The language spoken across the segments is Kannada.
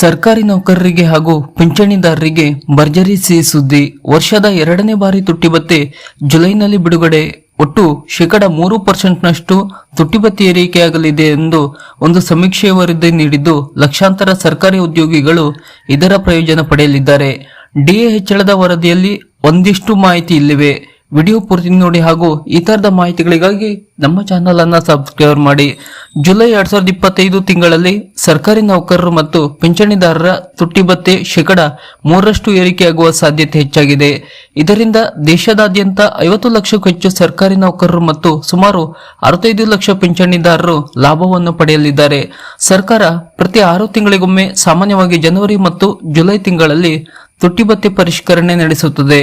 ಸರ್ಕಾರಿ ನೌಕರರಿಗೆ ಹಾಗೂ ಪಿಂಚಣಿದಾರರಿಗೆ ಭರ್ಜರಿ ಸಿಹಿ ಸುದ್ದಿ. ವರ್ಷದ ಎರಡನೇ ಬಾರಿ ತುಟ್ಟಿಬತ್ತೆ ಜುಲೈನಲ್ಲಿ ಬಿಡುಗಡೆ. ಒಟ್ಟು ಶೇಕಡ ಮೂರು ಪರ್ಸೆಂಟ್ನಷ್ಟು ತುಟ್ಟಿಬತ್ತಿ ಏರಿಕೆಯಾಗಲಿದೆ ಎಂದು ಒಂದು ಸಮೀಕ್ಷೆಯ ವರದಿ ನೀಡಿದ್ದು, ಲಕ್ಷಾಂತರ ಸರ್ಕಾರಿ ಉದ್ಯೋಗಿಗಳು ಇದರ ಪ್ರಯೋಜನ ಪಡೆಯಲಿದ್ದಾರೆ. ಡಿಎ ಹೆಚ್ಚಳದ ವರದಿಯಲ್ಲಿ ಒಂದಿಷ್ಟು ಮಾಹಿತಿ ಇಲ್ಲಿವೆ. ವಿಡಿಯೋ ಪೂರ್ತಿ ನೋಡಿ ಹಾಗೂ ಈ ತರದ ಮಾಹಿತಿಗಳಿಗಾಗಿ ನಮ್ಮ ಚಾನಲ್ ಅನ್ನ ಸಬ್ಸ್ಕ್ರೈಬ್ ಮಾಡಿ. ಜುಲೈ ಎರಡ್ ಸಾವಿರದ ಇಪ್ಪತ್ತೈದು ತಿಂಗಳಲ್ಲಿ ಸರ್ಕಾರಿ ನೌಕರರು ಮತ್ತು ಪಿಂಚಣಿದಾರರ ತುಟ್ಟಿ ಭತ್ತೆ ಶೇಕಡ ಮೂರರಷ್ಟು ಏರಿಕೆಯಾಗುವ ಸಾಧ್ಯತೆ ಹೆಚ್ಚಾಗಿದೆ. ಇದರಿಂದ ದೇಶದಾದ್ಯಂತ ಐವತ್ತು ಲಕ್ಷಕ್ಕೂ ಹೆಚ್ಚು ಸರ್ಕಾರಿ ನೌಕರರು ಮತ್ತು ಸುಮಾರು ಅರವತ್ತೈದು ಲಕ್ಷ ಪಿಂಚಣಿದಾರರು ಲಾಭವನ್ನು ಪಡೆಯಲಿದ್ದಾರೆ. ಸರ್ಕಾರ ಪ್ರತಿ ಆರು ತಿಂಗಳಿಗೊಮ್ಮೆ ಸಾಮಾನ್ಯವಾಗಿ ಜನವರಿ ಮತ್ತು ಜುಲೈ ತಿಂಗಳಲ್ಲಿ ತುಟ್ಟಿ ಭತ್ತೆ ಪರಿಷ್ಕರಣೆ ನಡೆಸುತ್ತದೆ.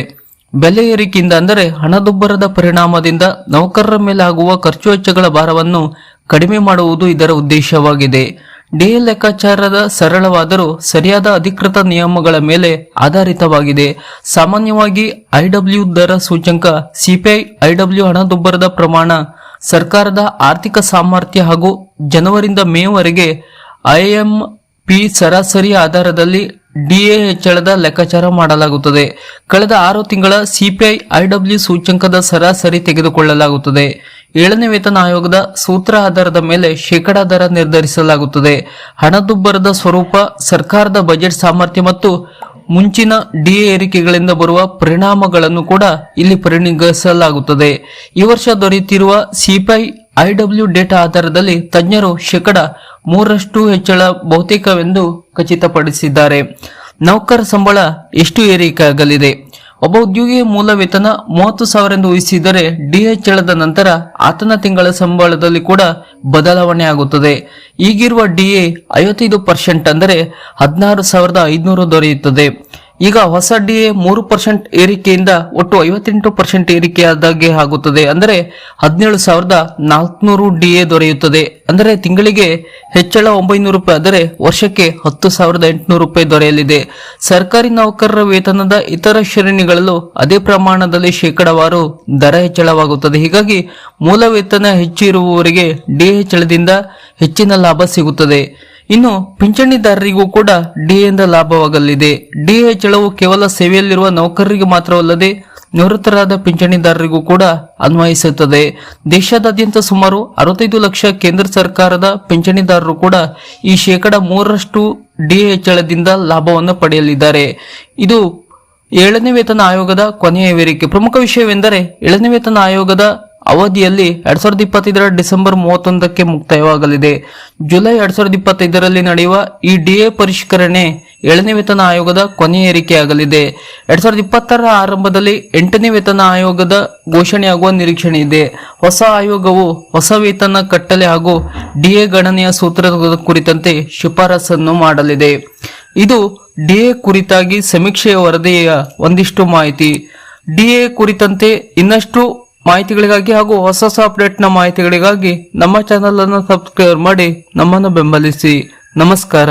ಬೆಲೆ ಏರಿಕೆಯಿಂದ ಅಂದರೆ ಹಣದುಬ್ಬರದ ಪರಿಣಾಮದಿಂದ ನೌಕರರ ಮೇಲೆ ಆಗುವ ಖರ್ಚು ವೆಚ್ಚಗಳ ಭಾರವನ್ನು ಕಡಿಮೆ ಮಾಡುವುದು ಇದರ ಉದ್ದೇಶವಾಗಿದೆ. ಡಿಎ ಲೆಕ್ಕಾಚಾರದ ಸರಳವಾದರೂ ಸರಿಯಾದ ಅಧಿಕೃತ ನಿಯಮಗಳ ಮೇಲೆ ಆಧಾರಿತವಾಗಿದೆ. ಸಾಮಾನ್ಯವಾಗಿ ಐಡಬ್ಲ್ಯೂ ದರ ಸೂಚ್ಯಂಕ ಸಿಪಿಐ ಐಡಬ್ಲ್ಯೂ ಹಣದುಬ್ಬರದ ಪ್ರಮಾಣ ಸರ್ಕಾರದ ಆರ್ಥಿಕ ಸಾಮರ್ಥ್ಯ ಹಾಗೂ ಜನವರಿಂದ ಮೇವರೆಗೆ ಐಎಂಪಿ ಸರಾಸರಿ ಆಧಾರದಲ್ಲಿ ಡಿಎ ಹೆಚ್ಚಳದ ಲೆಕ್ಕಾಚಾರ ಮಾಡಲಾಗುತ್ತದೆ. ಕಳೆದ ಆರು ತಿಂಗಳ ಸಿಪಿಐ ಐಡಬ್ಲ್ಯೂ ಸೂಚ್ಯಂಕದ ಸರಾಸರಿ ತೆಗೆದುಕೊಳ್ಳಲಾಗುತ್ತದೆ. ಏಳನೇ ವೇತನ ಆಯೋಗದ ಸೂತ್ರ ಆಧಾರದ ಮೇಲೆ ಶೇಕಡಾ ದರ ನಿರ್ಧರಿಸಲಾಗುತ್ತದೆ. ಹಣದುಬ್ಬರದ ಸ್ವರೂಪ, ಸರ್ಕಾರದ ಬಜೆಟ್ ಸಾಮರ್ಥ್ಯ ಮತ್ತು ಮುಂಚಿನ ಡಿಎ ಏರಿಕೆಗಳಿಂದ ಬರುವ ಪರಿಣಾಮಗಳನ್ನು ಕೂಡ ಇಲ್ಲಿ ಪರಿಗಣಿಸಲಾಗುತ್ತದೆ. ಈ ವರ್ಷ ದೊರೆಯುತ್ತಿರುವ ಸಿಪಿಐ ಐಡಬ್ಲ್ಯೂ ಡೇಟಾ ಆಧಾರದಲ್ಲಿ ತಜ್ಞರು ಶೇಕಡ ಮೂರರಷ್ಟು ಹೆಚ್ಚಳ ಬಹುತೇಕವೆಂದು ಖಚಿತಪಡಿಸಿದ್ದಾರೆ. ನೌಕರ ಸಂಬಳ ಎಷ್ಟು ಏರಿಕೆಯಾಗಲಿದೆ? ಒಬ್ಬ ಉದ್ಯೋಗಿಯ ಮೂಲ ವೇತನ ಮೂವತ್ತು ಸಾವಿರ ಎಂದು ಊಹಿಸಿದರೆ ಡಿ ಹೆಚ್ಚಳದ ನಂತರ ಆತನ ತಿಂಗಳ ಸಂಬಳದಲ್ಲಿ ಕೂಡ ಬದಲಾವಣೆ ಆಗುತ್ತದೆ. ಈಗಿರುವ ಡಿಎ ಐವತ್ತೈದು ಪರ್ಸೆಂಟ್ ಅಂದರೆ ಹದಿನಾರು ಸಾವಿರದ ಐದುನೂರು ದೊರೆಯುತ್ತದೆ. ಈಗ ಹೊಸ ಡಿಎ ಮೂರು ಪರ್ಸೆಂಟ್ ಏರಿಕೆಯಿಂದ ಒಟ್ಟು ಐವತ್ತೆಂಟು ಪರ್ಸೆಂಟ್ ಏರಿಕೆಯಾದಾಗೆ ಆಗುತ್ತದೆ. ಅಂದರೆ ಹದಿನೇಳು ಸಾವಿರದ ನಾಲ್ಕುನೂರು ಡಿಎ ದೊರೆಯುತ್ತದೆ. ಅಂದರೆ ತಿಂಗಳಿಗೆ ಹೆಚ್ಚಳ ಒಂಬೈನೂರು ರೂಪಾಯಿ, ಆದರೆ ವರ್ಷಕ್ಕೆ ಹತ್ತು ಸಾವಿರದ ಎಂಟುನೂರು ರೂಪಾಯಿ ದೊರೆಯಲಿದೆ. ಸರ್ಕಾರಿ ನೌಕರರ ವೇತನದ ಇತರ ಶ್ರೇಣಿಗಳಲ್ಲೂ ಅದೇ ಪ್ರಮಾಣದಲ್ಲಿ ಶೇಕಡವಾರು ದರ ಹೆಚ್ಚಳವಾಗುತ್ತದೆ. ಹೀಗಾಗಿ ಮೂಲ ವೇತನ ಹೆಚ್ಚಿರುವವರಿಗೆ ಡಿ ಹೆಚ್ಚಳದಿಂದ ಹೆಚ್ಚಿನ ಲಾಭ ಸಿಗುತ್ತದೆ. ಇನ್ನು ಪಿಂಚಣಿದಾರರಿಗೂ ಕೂಡ ಡಿಎಯಿಂದ ಲಾಭವಾಗಲಿದೆ. ಡಿಎ ಹೆಚ್ಚಳವು ಕೇವಲ ಸೇವೆಯಲ್ಲಿರುವ ನೌಕರರಿಗೆ ಮಾತ್ರವಲ್ಲದೆ ನಿವೃತ್ತರಾದ ಪಿಂಚಣಿದಾರರಿಗೂ ಕೂಡ ಅನ್ವಯಿಸುತ್ತದೆ. ದೇಶಾದ್ಯಂತ ಸುಮಾರು ಅರವತ್ತೈದು ಲಕ್ಷ ಕೇಂದ್ರ ಸರ್ಕಾರದ ಪಿಂಚಣಿದಾರರು ಕೂಡ ಈ ಶೇಕಡ ಮೂರರಷ್ಟು ಡಿಎ ಹೆಚ್ಚಳದಿಂದ ಲಾಭವನ್ನು ಪಡೆಯಲಿದ್ದಾರೆ. ಇದು ಏಳನೇ ವೇತನ ಆಯೋಗದ ಕೊನೆಯ ವೇರಿಕೆ ಪ್ರಮುಖ ವಿಷಯವೆಂದರೆ ಏಳನೇ ವೇತನ ಆಯೋಗದ ಅವಧಿಯಲ್ಲಿ ಎರಡ್ ಸಾವಿರದ ಇಪ್ಪತ್ತೈದರ ಡಿಸೆಂಬರ್ ಮೂವತ್ತೊಂದಕ್ಕೆ ಮುಕ್ತಾಯವಾಗಲಿದೆ. ಜುಲೈ ಎರಡ್ ಸಾವಿರದ ಇಪ್ಪತ್ತೈದರಲ್ಲಿ ನಡೆಯುವ ಈ ಡಿಎ ಪರಿಷ್ಕರಣೆ ಏಳನೇ ವೇತನ ಆಯೋಗದ ಕೊನೆಯ ಏರಿಕೆಯಾಗಲಿದೆ. ಎರಡ್ ಸಾವಿರದ ಇಪ್ಪತ್ತರ ಆರಂಭದಲ್ಲಿ ಎಂಟನೇ ವೇತನ ಆಯೋಗದ ಘೋಷಣೆಯಾಗುವ ನಿರೀಕ್ಷಣೆ ಇದೆ. ಹೊಸ ಆಯೋಗವು ಹೊಸ ವೇತನ ಕಟ್ಟಲೆ ಹಾಗೂ ಡಿಎ ಗಣನೆಯ ಸೂತ್ರದ ಕುರಿತಂತೆ ಶಿಫಾರಸನ್ನು ಮಾಡಲಿದೆ. ಇದು ಡಿಎ ಕುರಿತಾಗಿ ಸಮೀಕ್ಷೆಯ ವರದಿಯ ಒಂದಿಷ್ಟು ಮಾಹಿತಿ. ಡಿಎ ಕುರಿತಂತೆ ಇನ್ನಷ್ಟು ಮಾಹಿತಿಗಳಿಗಾಗಿ ಹಾಗೂ ಹೊಸ ಹೊಸ ಅಪ್ಡೇಟ್ನ ಮಾಹಿತಿಗಳಿಗಾಗಿ ನಮ್ಮ ಚಾನೆಲ್ ಅನ್ನು ಸಬ್ಸ್ಕ್ರೈಬ್ ಮಾಡಿ ನಮ್ಮನ್ನು ಬೆಂಬಲಿಸಿ. ನಮಸ್ಕಾರ.